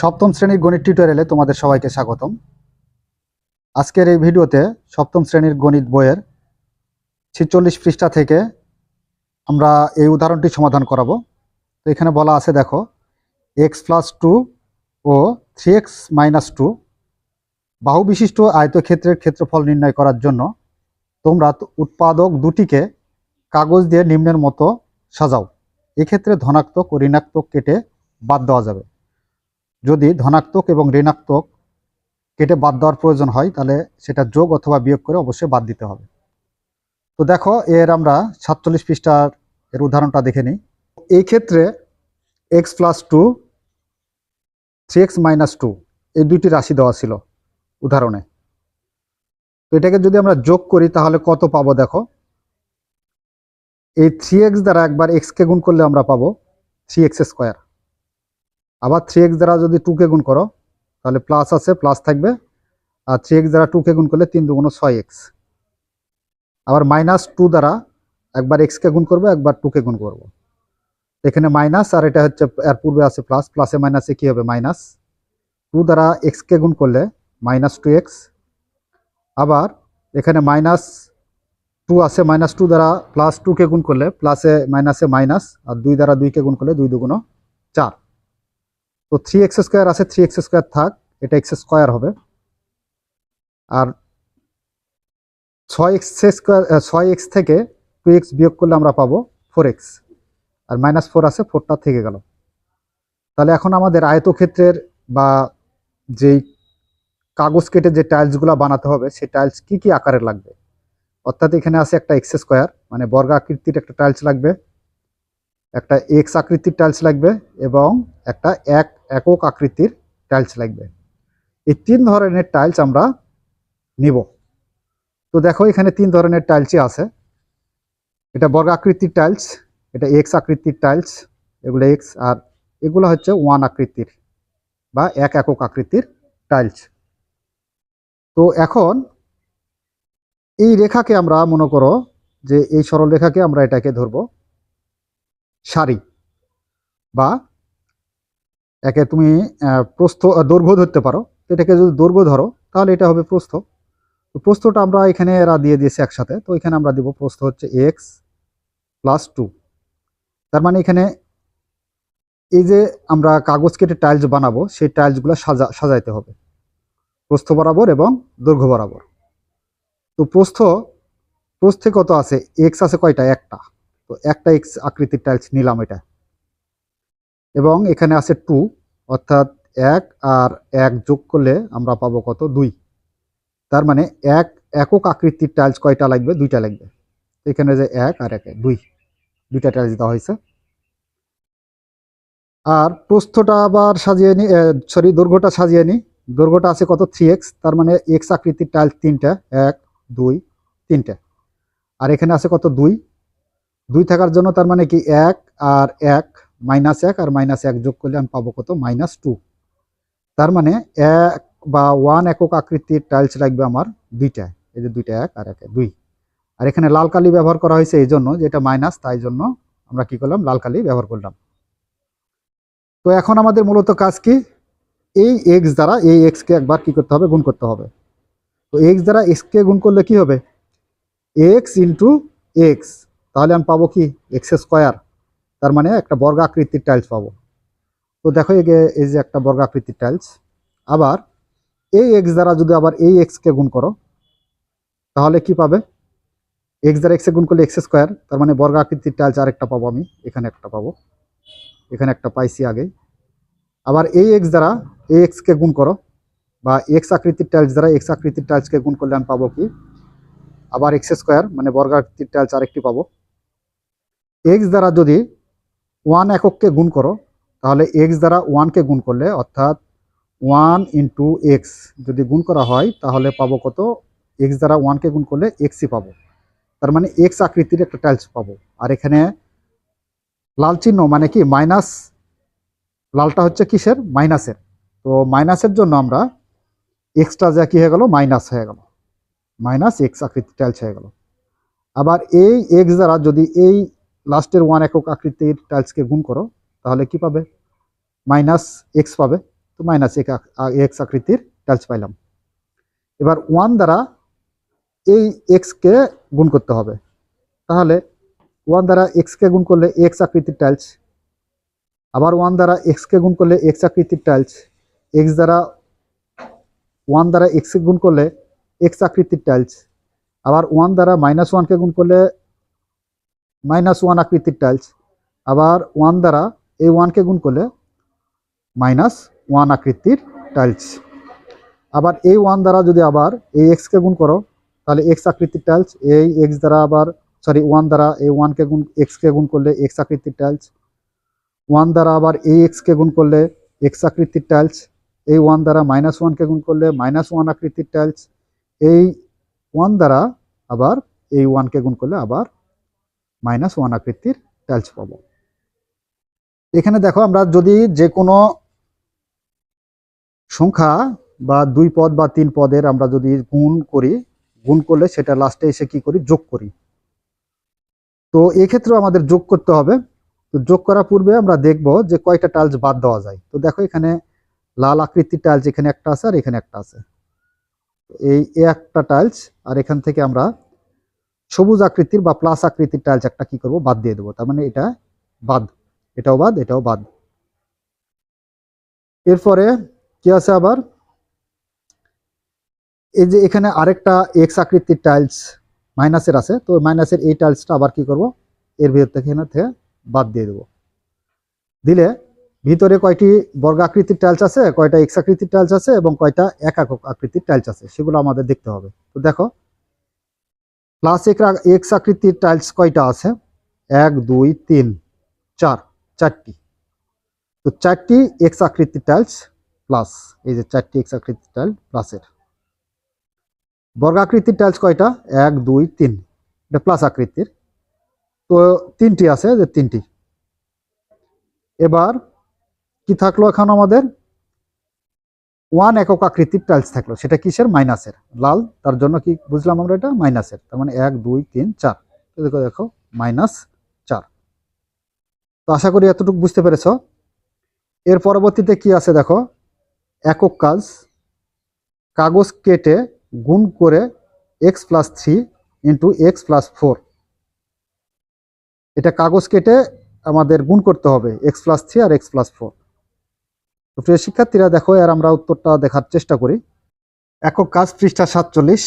সপ্তম শ্রেণির গণিত টিউটোরিয়ালে তোমাদের সবাইকে স্বাগতম। আজকের এই ভিডিওতে সপ্তম শ্রেণির গণিত বইয়ের ছিচল্লিশ পৃষ্ঠা থেকে আমরা এই উদাহরণটি সমাধান করাবো। তো এখানে বলা আছে, দেখো এক্স প্লাস টু ও থ্রি এক্স মাইনাস টু বাহু বিশিষ্ট আয়তক্ষেত্রের ক্ষেত্রফল নির্ণয় করার জন্য তোমরা উৎপাদক দুটিকে কাগজ দিয়ে নিম্নের মতো সাজাও। এক্ষেত্রে ধনাত্মক ও ঋণাত্মক কেটে বাদ দেওয়া যাবে। যদি ধনাত্মক এবং ঋণাত্মক কেটে বাদ দেওয়ার প্রয়োজন হয়, তাহলে সেটা যোগ অথবা বিয়োগ করে অবশ্যই বাদ দিতে হবে। তো দেখো, এর আমরা সাতচল্লিশ পৃষ্ঠার এর উদাহরণটা দেখে নিই। এই ক্ষেত্রে x plus two three x minus two এই দুইটি রাশি দেওয়া ছিল উদাহরণে। তো এটাকে যদি আমরা যোগ করি, তাহলে কত পাবো দেখো? এই থ্রি এক্স দ্বারা একবার এক্সকে গুণ করলে আমরা পাবো থ্রি এক্স স্কোয়ার আবার থ্রি এক্স দ্বারা যদি টুকে গুণ করো, তাহলে প্লাস আছে প্লাস থাকবে। আর থ্রি এক্স দ্বারা টুকে গুণ করলে তিন দুগুণ ছয় এক্স আবার মাইনাস টু দ্বারা একবার এক্সকে গুণ করব, একবার টুকে গুণ করব। এখানে মাইনাস আর এটা হচ্ছে, এর পূর্বে আছে প্লাস প্লাসে মাইনাসে কী হবে? মাইনাস টু দ্বারা এক্সকে গুণ করলে মাইনাস টু এক্স আবার এখানে মাইনাস টু আছে মাইনাস টু দ্বারা প্লাস টুকে গুণ করলে প্লাসে মাইনাসে মাইনাস আর দুই দ্বারা দুইকে গুণ করলে দুই দুগুণ চার। তো থ্রি এক্স স্কোয়ার আছে থ্রি এক্স স্কোয়ার থাক, এটা এক্স স্কোয়ার হবে। আর ছয় এক্স স্কোয়ার ছয় এক্স থেকে টু এক্স বিয়োগ করলে আমরা পাবো ফোর এক্স আর মাইনাস ফোর আছে ফোরটা থেকে গেল। তাহলে এখন আমাদের আয়তক্ষেত্রের বা যেই কাগজ কেটে যে টাইলসগুলো বানাতে হবে, সেই টাইলস কি কি আকারের লাগবে? অর্থাৎ এখানে আছে একটা এক্স স্কোয়ার মানে বর্গ আকৃতির একটা টাইলস লাগবে। একটা এক্স আকৃতির টাইলস লাগবে এবং একটা এক একক আকৃতির টাইলস লাগবে। এই তিন ধরনের টাইলস আমরা নিব। তো দেখো এখানে তিন ধরনের টাইলসই আছে। এটা বর্গ আকৃতির টাইলস এটা এক্স আকৃতির টাইলস এগুলো এক্স আর এগুলো হচ্ছে ওয়ান আকৃতির বা এক একক আকৃতির টাইলস তো এখন এই রেখাকে আমরা মনে করো যে এই সরল রেখাকে আমরা এটাকে ধরবো। সারি বা একে তুমি প্রস্থ দৈর্ঘ্য ধরতে পারো। এটাকে যদি দৈর্ঘ্য ধরো, তাহলে এটা হবে প্রস্থ। তো প্রস্থটা আমরা এখানে এরা দিয়ে দিয়েছি একসাথে। তো এখানে আমরা দিব প্রস্থ হচ্ছে এক্স প্লাস টু। তার মানে এখানে এই যে আমরা কাগজ কেটে টাইলস বানাবো, সেই টাইলসগুলো সাজা, সাজাইতে হবে। প্রস্থ বরাবর এবং দৈর্ঘ্য বরাবর। তো প্রস্থ, প্রস্থে কত আছে? এক্স আছে কয়টা? একটা। তো একটা এক্স আকৃতির টাইলস নিলাম এটা। এবং এখানে আছে টু অর্থাৎ এক আর এক যোগ করলে আমরা পাবো কত? দুই। তার মানে এক একক আকৃতির টাইলস কয়টা লাগবে? দুইটা লাগবে। এখানে যে এক আর একে দুই। দুইটা টাইলস দেওয়া হয়েছে। আর প্রস্থটা আবার সাজিয়ে নি সরি দৈর্ঘ্যটা সাজিয়ে নি। দৈর্ঘ্যটা আছে কত? থ্রি এক্স তার মানে এক্স আকৃতির টাইলস তিনটা, এক, দুই, তিনটা। আর এখানে আছে কত? দুই। দুই থাকার জন্য তার মানে কি এক আর এক মাইনাস এক আর মাইনাস এক যোগ করলে আমি পাবো কত? Minus two. তার মানে এক বা ওয়ান একক আকৃতির টাইলস লাগবে আমার দুইটা। এই যে দুইটা এক আর এক দুই। আর এখানে লাল কালি ব্যবহার করা হয়েছে এই জন্য যেটা মাইনাস, তাই জন্য আমরা কি করলাম? লাল কালি ব্যবহার করলাম। তো এখন আমাদের মূলত কাজ কি? এই এক্স দ্বারা এই এক্সকে একবার কি করতে হবে? গুণ করতে হবে। তো এক্স দ্বারা এক্সকে গুণ করলে কি হবে? এক্স ইন্টু এক্স তাহলে আমি পাবো কি? এক্স স্কোয়ার তার মানে একটা বর্গ আকৃতির টাইলস পাবো। তো দেখো এই যে- এই যে একটা বর্গ আকৃতির টাইলস আবার এই এক্স দ্বারা যদি আবার এই এক্সকে গুণ করো, তাহলে কি পাবে? এক্স দ্বারা এক্সে গুণ করলে এক্স স্কোয়ার তার মানে বর্গ আকৃতির টাইলস আরেকটা পাবো আমি। এখানে একটা পাবো। এখানে একটা পাইছি আগে। আবার এই এক্স দ্বারা এই এক্সকে গুণ করো, বা এক্স আকৃতির টাইলস দ্বারা এক্স আকৃতির টাইলসকে গুণ করলে আমি পাবো কি? আবার এক্স স্কোয়ার মানে বর্গ আকৃতির টাইলস আরেকটি পাবো। এক্স দ্বারা যদি ওয়ান একককে গুণ করো, তাহলে এক্স দ্বারা ওয়ানকে গুণ করলে অর্থাৎ ওয়ান ইন্টু এক্স যদি গুণ করা হয়, তাহলে পাবো কত? এক্স দ্বারা ওয়ানকে গুণ করলে এক্সই পাবো। তার মানে এক্স আকৃতির একটা টাইলস পাবো। আর এখানে লাল চিহ্ন মানে কি? মাইনাস লালটা হচ্ছে কিসের? মাইনাসের তো মাইনাসের জন্য আমরা এক্সট্রা যা কী হয়ে গেল? মাইনাস হয়ে গেল। মাইনাস এক্স আকৃতির টাইলস হয়ে গেল। আবার এই এক্স দ্বারা যদি এই লাস্টের ওয়ান একক আকৃতির টাইলসকে গুণ করো, তাহলে কি পাবে? মাইনাস এক্স পাবে, তো মাইনাস এক এক্স আকৃতির টাইলস পাইলাম। এবার ওয়ান দ্বারা এই এক্সকে গুণ করতে হবে। তাহলে ওয়ান দ্বারা এক্সকে গুণ করলে এক্স আকৃতির টাইলস আবার ওয়ান দ্বারা এক্সকে গুণ করলে এক্স আকৃতির টাইলস এক্স দ্বারা ওয়ান দ্বারা এক্সকে গুণ করলে এক্স আকৃতির টাইলস আবার ওয়ান দ্বারা মাইনাস ওয়ানকে গুণ করলে মাইনাস ওয়ান আকৃতির টাইলস আবার ওয়ান দ্বারা এই ওয়ানকে গুণ করলে মাইনাস ওয়ান আকৃতির টাইলস আবার এই ওয়ান দ্বারা যদি আবার এই এক্সকে গুণ করো, তাহলে এক্স আকৃতির টাইলস এই এক্স দ্বারা আবার সরি ওয়ান দ্বারা এই ওয়ানকে গুণ এক্সকে গুণ করলে এক্স আকৃতির টাইলস ওয়ান দ্বারা আবার এই এক্সকে গুণ করলে এক্স আকৃতির টাইলস এই ওয়ান দ্বারা মাইনাস ওয়ানকে গুণ করলে মাইনাস ওয়ান আকৃতির টাইলস এই ওয়ান দ্বারা আবার এই ওয়ানকে গুণ করলে আবার মাইনাস ওয়ান আকৃতির টাইলস পাবো। এখানে দেখো আমরা যদি যে কোনো সংখ্যা বা দুই পদ বা তিন পদের আমরা যদি গুণ করি, গুণ করলে সেটা লাস্টে এসে কি করি? যোগ করি। তো এক্ষেত্রেও আমাদের যোগ করতে হবে। তো যোগ করার পূর্বে আমরা দেখব যে কয়টা টাইলস বাদ দেওয়া যায়। তো দেখো এখানে লাল আকৃতির টাইলস এখানে একটা আছে আর এখানে একটা আছে। এই একটা টাইলস আর এখান থেকে আমরা সবুজ আকৃতির বা প্লাস আকৃতির টাইলস একটা কি করব? বাদ দিয়ে দেবো। তার মানে এটা বাদ। এটাও বাদ এটাও বাদ। এরপরে কি আছে আবার? এই যে এখানে আরেকটা এক্স আকৃতির টাইলস মাইনাসের আছে। তো মাইনাসের এই টাইলসটা আবার কি করব? এর ভিতর থেকে এখানে থেকে বাদ দিয়ে দেবো। দিলে ভিতরে কয়টি বর্গ আকৃতির টাইলস আছে? কয়টা এক্স আকৃতির টাইলস আছে? এবং কয়টা এক একক আকৃতির টাইলস আছে? সেগুলো আমাদের দেখতে হবে। তো দেখো প্লাস এক্স আকৃতির টাইলস কয়টা আছে? এক, দুই, তিন, চার, চারটি। তো চারটি এক্স আকৃতির টাইলস প্লাস এই যে চারটি এক্স আকৃতির টাইল প্লাসের বর্গাকৃতির টাইলস কয়টা? এক, দুই, তিন। এটা প্লাস আকৃতির। তো তিনটি আছে, যে তিনটি। এবার কি থাকল এখন আমাদের? ওয়ান একক আকৃতির টাইলস থাকল, সেটা কিসের? মাইনাসের লাল, তার জন্য কি বুঝলাম আমরা এটা? মাইনাসের তার মানে এক, দুই, তিন, চার। দেখো দেখো মাইনাস চার তো আশা করি এতটুকু বুঝতে পেরেছ। এর পরবর্তীতে কি আছে দেখো? একক কাজ। কাগজ কেটে গুণ করে x plus three into x plus four এটা কাগজ কেটে আমাদের গুণ করতে হবে এক্স প্লাস থ্রি আর এক্স প্লাস ফোর তো প্রিয় শিক্ষার্থীরা, দেখো আর আমরা উত্তরটা দেখার চেষ্টা করি। একক কাজ পৃষ্ঠা সাতচল্লিশ।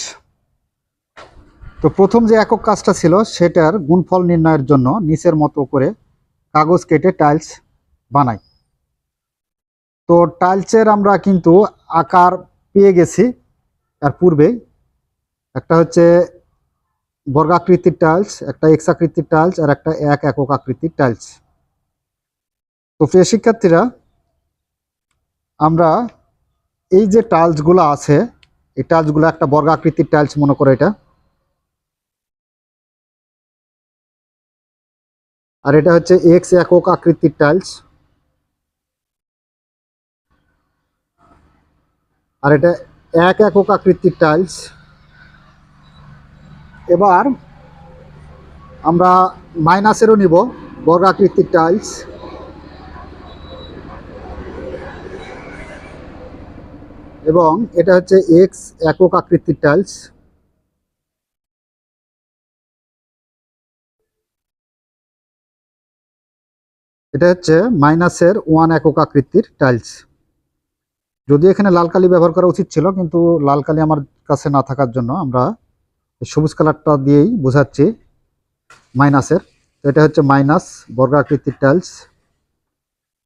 তো প্রথম যে একক কাজটা ছিল, সেটার গুণফল নির্ণয়ের জন্য নিচের মতো করে কাগজ কেটে টাইলস বানাই। তো টাইলসের আমরা কিন্তু আকার পেয়ে গেছি তার পূর্বেই একটা হচ্ছে বর্গাকৃতির টাইলস একটা এক্স আকৃতির টাইলস আর একটা এক একক আকৃতির টাইলস তো প্রিয় শিক্ষার্থীরা আমরা এই যে টাইলসগুলো আছে, এই টাইলসগুলো একটা বর্গাকৃতির টাইলস মনে করো এটা। আর এটা হচ্ছে এক্স একক আকৃতির টাইলস আর এটা এক একক আকৃতির টাইলস এবার আমরা মাইনাসেরও নিব বর্গাকৃতির টাইলস এবং এটা হচ্ছে এক্স একক আকৃতির টাইলস এটা হচ্ছে মাইনাসের ওয়ান একক আকৃতির টাইলস যদি এখানে লাল কালি ব্যবহার করা উচিত ছিল, কিন্তু লাল কালি আমার কাছে না থাকার জন্য আমরা সবুজ কালারটা দিয়েই বোঝাচ্ছি মাইনাসের এটা হচ্ছে মাইনাস বর্গ আকৃতির টাইলস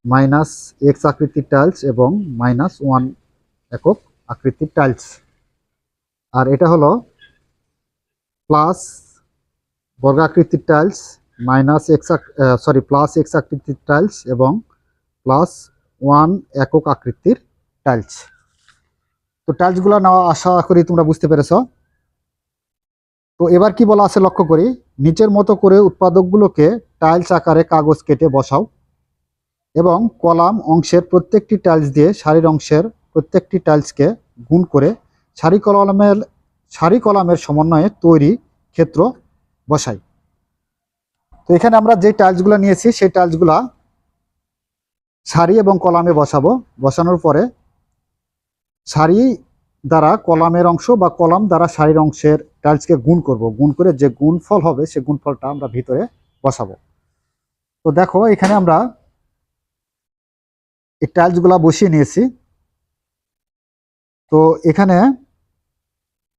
মাইনাস এক্স আকৃতির টাইলস এবং মাইনাস ওয়ান একক আকৃতির টাইলস আর এটা হলো plus বর্গাকৃতির tiles minus x sorry plus x আকৃতির টাইলস এবং প্লাস ওয়ান একক আকৃতির টাইলস তো টাইলসগুলো নেওয়া আশা করি তোমরা বুঝতে পেরেছ। তো এবার কি বলা আছে লক্ষ্য করি, নিচের মতো করে উৎপাদকগুলোকে টাইলস আকারে কাগজ কেটে বসাও এবং কলাম অংশের প্রত্যেকটি টাইলস দিয়ে শাড়ির অংশের প্রত্যেকটি টাইলসকে গুণ করে সারি কলামের সারি কলামের সমন্বয়ে তৈরি ক্ষেত্র বসাই। তো এখানে আমরা যে টাইলসগুলো নিয়েছি, সেই টাইলসগুলা সারি এবং কলামে বসাবো। বসানোর পরে সারি দ্বারা কলামের অংশ বা কলাম দ্বারা সারির অংশের টাইলসকে গুণ করব। গুণ করে যে গুণফল হবে, সে গুণফলটা আমরা ভিতরে বসাবো। তো দেখো, এখানে আমরা এই টাইলসগুলা বসিয়ে নিয়েছি। তো এখানে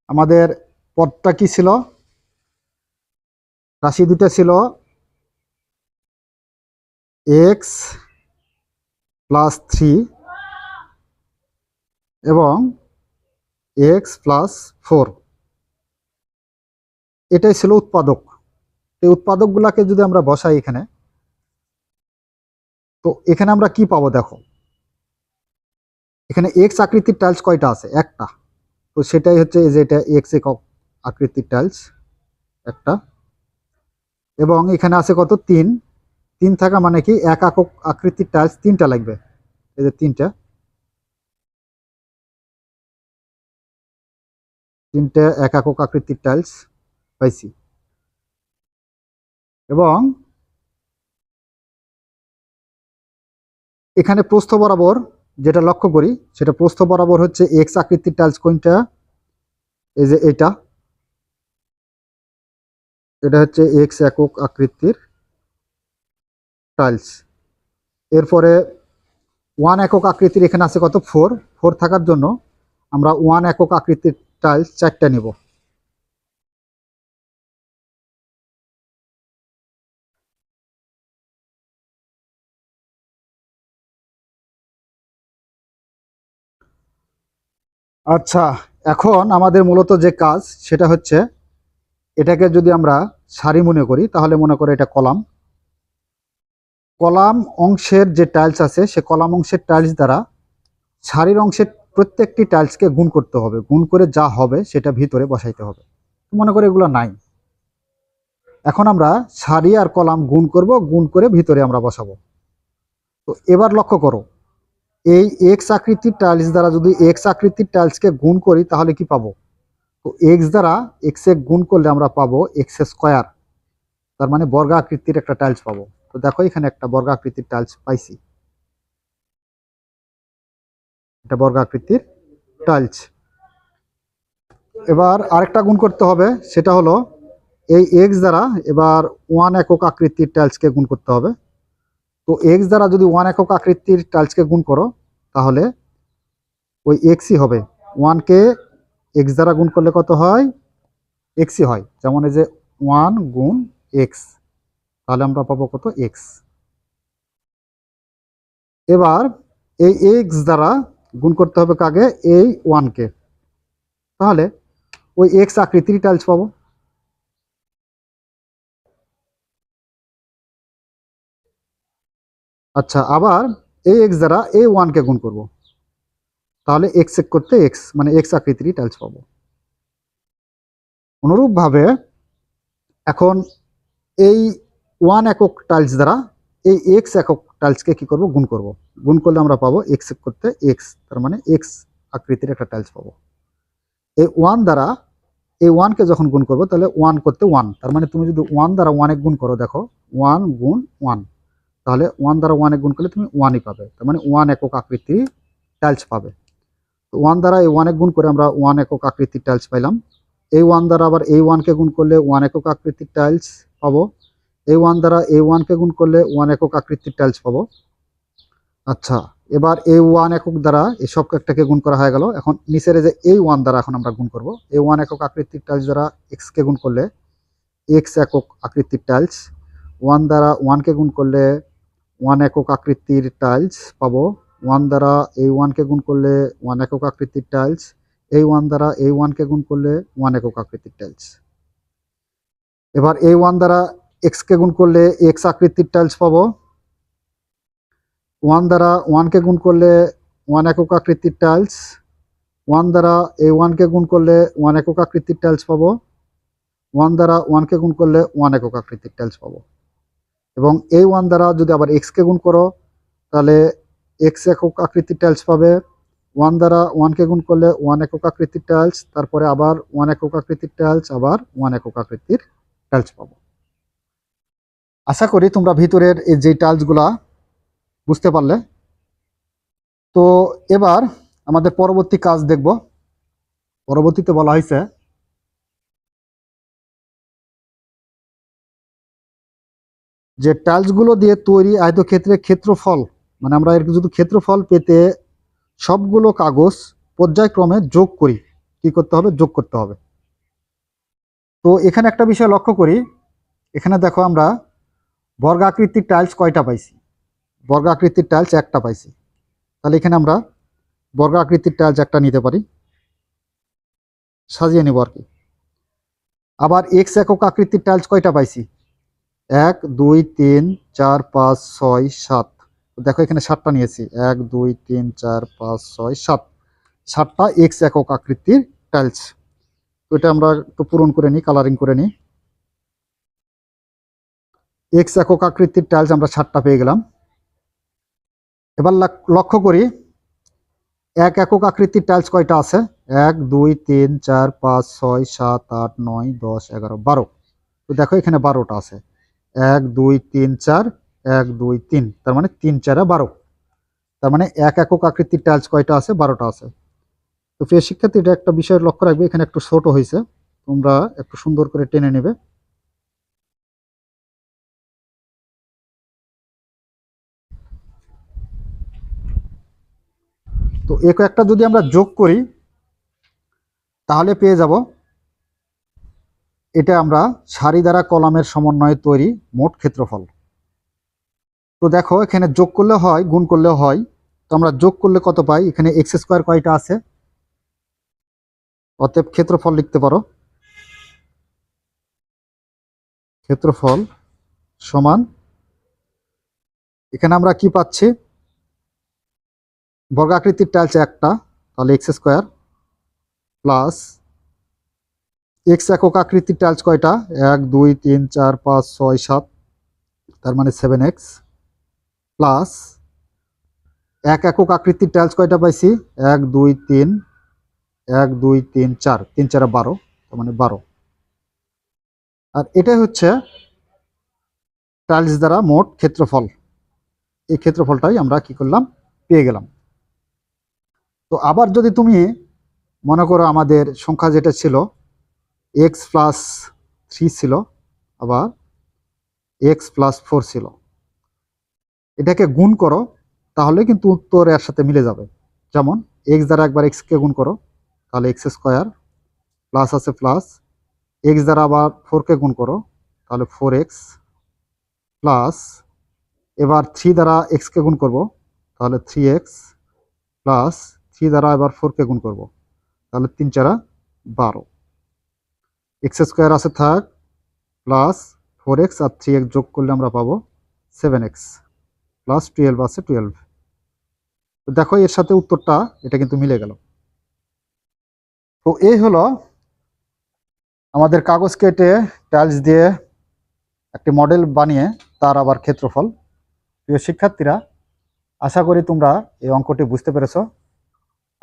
আমাদের পদটা কি ছিল? রাশি দুটা ছিল এক্স প্লাস থ্রি এবং এক্স প্লাস ফোর এটাই ছিল উৎপাদক। এই উৎপাদকগুলাকে যদি আমরা বসাই এখানে, তো এখানে আমরা কি পাবো দেখো? এখানে এক্স আকৃতির টাইলস কয়টা আছে? একটা। তো সেটাই হচ্ছে যে এটা এক্স একক আকৃতির টাইলস একটা। এবং এখানে আছে কত? তিন। তিন থাকা মানে কি? এক একক আকৃতির টাইলস তিনটা লাগবে। এই যে তিনটা। তিনটে এক একক আকৃতির টাইলস পাইছি। এবং এখানে প্রস্থ বরাবর যেটা লক্ষ্য করি, সেটা প্রস্থ বরাবর হচ্ছে এক্স আকৃতির টাইলস কোনটা? এই যে এটা। এটা হচ্ছে এক্স একক আকৃতির টাইলস এরপরে ওয়ান একক আকৃতির এখানে আছে কত? ফোর ফোর থাকার জন্য আমরা ওয়ান একক আকৃতির টাইলস চারটা নিব। আচ্ছা এখন আমাদের মূলত যে কাজ, সেটা হচ্ছে এটাকে যদি আমরা সারি মনে করি, তাহলে মনে করে এটা কলাম। কলাম অংশের যে টাইলস আছে, সে কলাম অংশের টাইলস দ্বারা সারির অংশের প্রত্যেকটি টাইলসকে গুণ করতে হবে। গুণ করে যা হবে, সেটা ভিতরে বসাইতে হবে। মনে করে এগুলো নাই। এখন আমরা সারি আর কলাম গুণ করব, গুণ করে ভিতরে আমরা বসাবো। তো এবার লক্ষ্য করো। এই এক্স আকৃতির টাইলস দ্বারা যদি এক্স আকৃতির টাইলসকে গুণ করি, তাহলে কি পাবো? তো এক্স দ্বারা এক্স গুণ করলে আমরা পাবো এক্স স্কোয়ার তার মানে বর্গা আকৃতির একটা টাইলস পাবো। তো দেখো এখানে একটা বর্গা আকৃতির টাইলস পাইছি। এটা বর্গা আকৃতির টাইলস এবার আরেকটা গুণ করতে হবে, সেটা হলো এই এক্স দ্বারা এবার ওয়ান একক আকৃতির টাইলসকে গুণ করতে হবে। তো এক্স দ্বারা যদি ওয়ান একক আকৃতির টাইলসকে গুণ করো, তাহলে ওই এক্সই হবে। ওয়ানকে এক্স দ্বারা গুণ করলে কত হয়? এক্সই হয়। যেমন এই যে ওয়ান গুণ এক্স তাহলে আমরা পাবো কত এক্স এবার এই এক্স দ্বারা গুণ করতে হবে কাকে? এই ওয়ানকে তাহলে ওই এক্স আকৃতির টাইলস পাবো। আচ্ছা আবার এই এক্স দ্বারা এ ওয়ানকে গুণ করব। তাহলে এক্স এক করতে এক্স মানে এক্স আকৃতিরই টাইলস পাবো। অনুরূপভাবে এখন এই ওয়ান একক টাইলস দ্বারা এই এক্স একক টাইলসকে কি করব? গুণ করব। গুণ করলে আমরা পাবো এক্স এক করতে এক্স তার মানে এক্স আকৃতির একটা টাইলস পাবো। এই ওয়ান দ্বারা এই ওয়ানকে যখন গুণ করব, তাহলে ওয়ান করতে ওয়ান তার মানে তুমি যদি ওয়ান দ্বারা ওয়ানে গুণ করো, দেখো ওয়ান গুণ ওয়ান তাহলে ওয়ান দ্বারা ওয়ানে গুণ করলে তুমি ওয়ানই পাবে। তার মানে ওয়ান একক আকৃতির টাইলস পাবে। তো ওয়ান দ্বারা এই ওয়ানে গুণ করে আমরা ওয়ান একক আকৃতির টাইলস পাইলাম। এই ওয়ান দ্বারা আবার এই ওয়ানকে গুণ করলে ওয়ান একক আকৃতির টাইলস পাবো। এই ওয়ান দ্বারা এই ওয়ানকে গুণ করলে ওয়ান একক আকৃতির টাইলস পাবো। আচ্ছা এবার এই ওয়ান একক দ্বারা এই সব একটাকে গুণ করা হয়ে গেল। এখন নিচের যে এই ওয়ান দ্বারা এখন আমরা গুণ করব। এই ওয়ান একক আকৃতির টাইলস দ্বারা এক্সকে গুণ করলে এক্স একক আকৃতির টাইলস ওয়ান দ্বারা ওয়ানকে গুণ করলে ওয়ান একক আকৃতির টাইলস পাবো। ওয়ান দ্বারা এই ওয়ানকে গুণ করলে ওয়ান একক আকৃতির টাইলস এই ওয়ান দ্বারা এই ওয়ানকে গুণ করলে ওয়ান একক আকৃতির টাইলস এবার এই ওয়ান দ্বারা এক্সকে গুণ করলে এক্স আকৃতির টাইলস পাবো। ওয়ান দ্বারা ওয়ানকে গুণ করলে ওয়ান একক আকৃতির টাইলস ওয়ান দ্বারা এই ওয়ানকে গুণ করলে ওয়ান একক আকৃতির টাইলস পাবো। ওয়ান দ্বারা ওয়ানকে গুণ করলে ওয়ান একক আকৃতির টাইলস পাবো। এবং এই ওয়ান দ্বারা যদি আবার এক্সকে গুণ করো, তাহলে এক্স একক আকৃতির টাইলস পাবে। ওয়ান দ্বারা ওয়ানকে গুণ করলে ওয়ান একক আকৃতির টাইলস তারপরে আবার ওয়ান একক আকৃতির টাইলস আবার ওয়ান একক আকৃতির টাইলস পাবো। আশা করি তোমরা ভিতরের এই যে টাইলসগুলা বুঝতে পারলে। তো এবার আমাদের পরবর্তী কাজ দেখব। পরবর্তীতে বলা হয়েছে যে টাইলসগুলো দিয়ে তৈরি আয়তক্ষেত্রে ক্ষেত্রফল মানে আমরা এর যদি ক্ষেত্রফল পেতে সবগুলো কাগজ পর্যায়ক্রমে যোগ করি, কি করতে হবে? যোগ করতে হবে। তো এখানে একটা বিষয় লক্ষ্য করি, এখানে দেখো আমরা বর্গাকৃতির টাইলস কয়টা পাইছি? বর্গাকৃতির টাইলস একটা পাইছি। তাহলে এখানে আমরা বর্গাকৃতির টাইলস একটা নিতে পারি। সাজিয়ে নেব আর কি। আবার এক্স একক আকৃতির টাইলস কয়টা পাইছি? এক, দুই, তিন, চার, পাঁচ, ছয়, সাত। দেখো এখানে সাতটা নিয়েছি। এক, দুই, তিন, চার, পাঁচ, ছয়, সাত। সাতটা এক্স একক আকৃতির টাইলস এটা আমরা একটু পূরণ করে নিই কালারিং করে নিই। এক্স একক আকৃতির টাইলস আমরা সাতটা পেয়ে গেলাম। এবার লাক- লক্ষ্য করি, এক একক আকৃতির টাইলস কয়টা আছে? এক, দুই, তিন, চার, পাঁচ, ছয়, সাত, আট, নয়, দশ, এগারো, বারো। তো দেখো এখানে বারোটা আছে। এক, দুই, তিন, চার, এক, দুই, তিন। তার মানে তিন, চারে বারো। তার মানে এক একক আকৃতির টাইলস কয়টা আছে? বারোটা আছে। তো প্রিয় শিক্ষার্থী, এটা একটা বিষয় লক্ষ্য রাখবে, এখানে একটু ছোট হয়েছে। তোমরা একটু সুন্দর করে টেনে নেবে। তো এক একটা যদি আমরা যোগ করি, তাহলে পেয়ে যাব এটা আমরা সারি দ্বারা কলামের সমন্বয়ে তৈরি মোট ক্ষেত্রফল। তো দেখো, এখানে যোগ করলে হয়, গুণ করলে হয়। তো আমরা যোগ করলে কত পাই? এখানে এক্স স্কোয়ার কয়টা আছে? অতএব ক্ষেত্রফল লিখতে পারো। ক্ষেত্রফল সমান, এখানে আমরা কি পাচ্ছি? বর্গাকৃতির টাইলস একটা, তাহলে এক্স স্কোয়ার প্লাস এক্স একক আকৃতির টাইলস কয়টা? এক, দুই, তিন, চার, পাঁচ, ছয়, সাত। তার মানে সেভেন এক্স প্লাস এক একক আকৃতির টাইলস কয়টা পাইছি? এক, দুই, তিন, এক, দুই, তিন, চার। তিন, চারে বারো, তার মানে বারো। আর এটাই হচ্ছে টাইলস দ্বারা মোট ক্ষেত্রফল। এই ক্ষেত্রফলটাই আমরা কি করলাম? পেয়ে গেলাম। তো আবার যদি তুমি মনে করো আমাদের সংখ্যা যেটা ছিল এক্স প্লাস থ্রি ছিল, আবার এক্স প্লাস ফোর ছিল। এটাকে গুণ করো, তাহলে কিন্তু উত্তর এর সাথে মিলে যাবে। যেমন এক্স দ্বারা একবার এক্সকে গুণ করো, তাহলে এক্স স্কোয়ার প্লাস আছে প্লাস এক্স দ্বারা আবার ফোরকে গুণ করো, তাহলে ফোর এক্স প্লাস এবার থ্রি দ্বারা এক্সকে গুণ করব, তাহলে থ্রি এক্স প্লাস থ্রি দ্বারা এবার ফোরকে গুণ করব, তাহলে তিন চারা বারো। এক্স স্কোয়ার আছে থাক, প্লাস ফোর এক্স আর থ্রি এক্স যোগ করলে আমরা পাবো সেভেন এক্স, প্লাস টুয়েলভ আছে টুয়েলভ। তো দেখো এর সাথে উত্তরটা, এটা কিন্তু মিলে গেল। তো এই হলো আমাদের কাগজ কেটে টাইলস দিয়ে একটি মডেল বানিয়ে তার আবার ক্ষেত্রফল। প্রিয় শিক্ষার্থীরা, আশা করি তোমরা এই অঙ্কটি বুঝতে পেরেছ।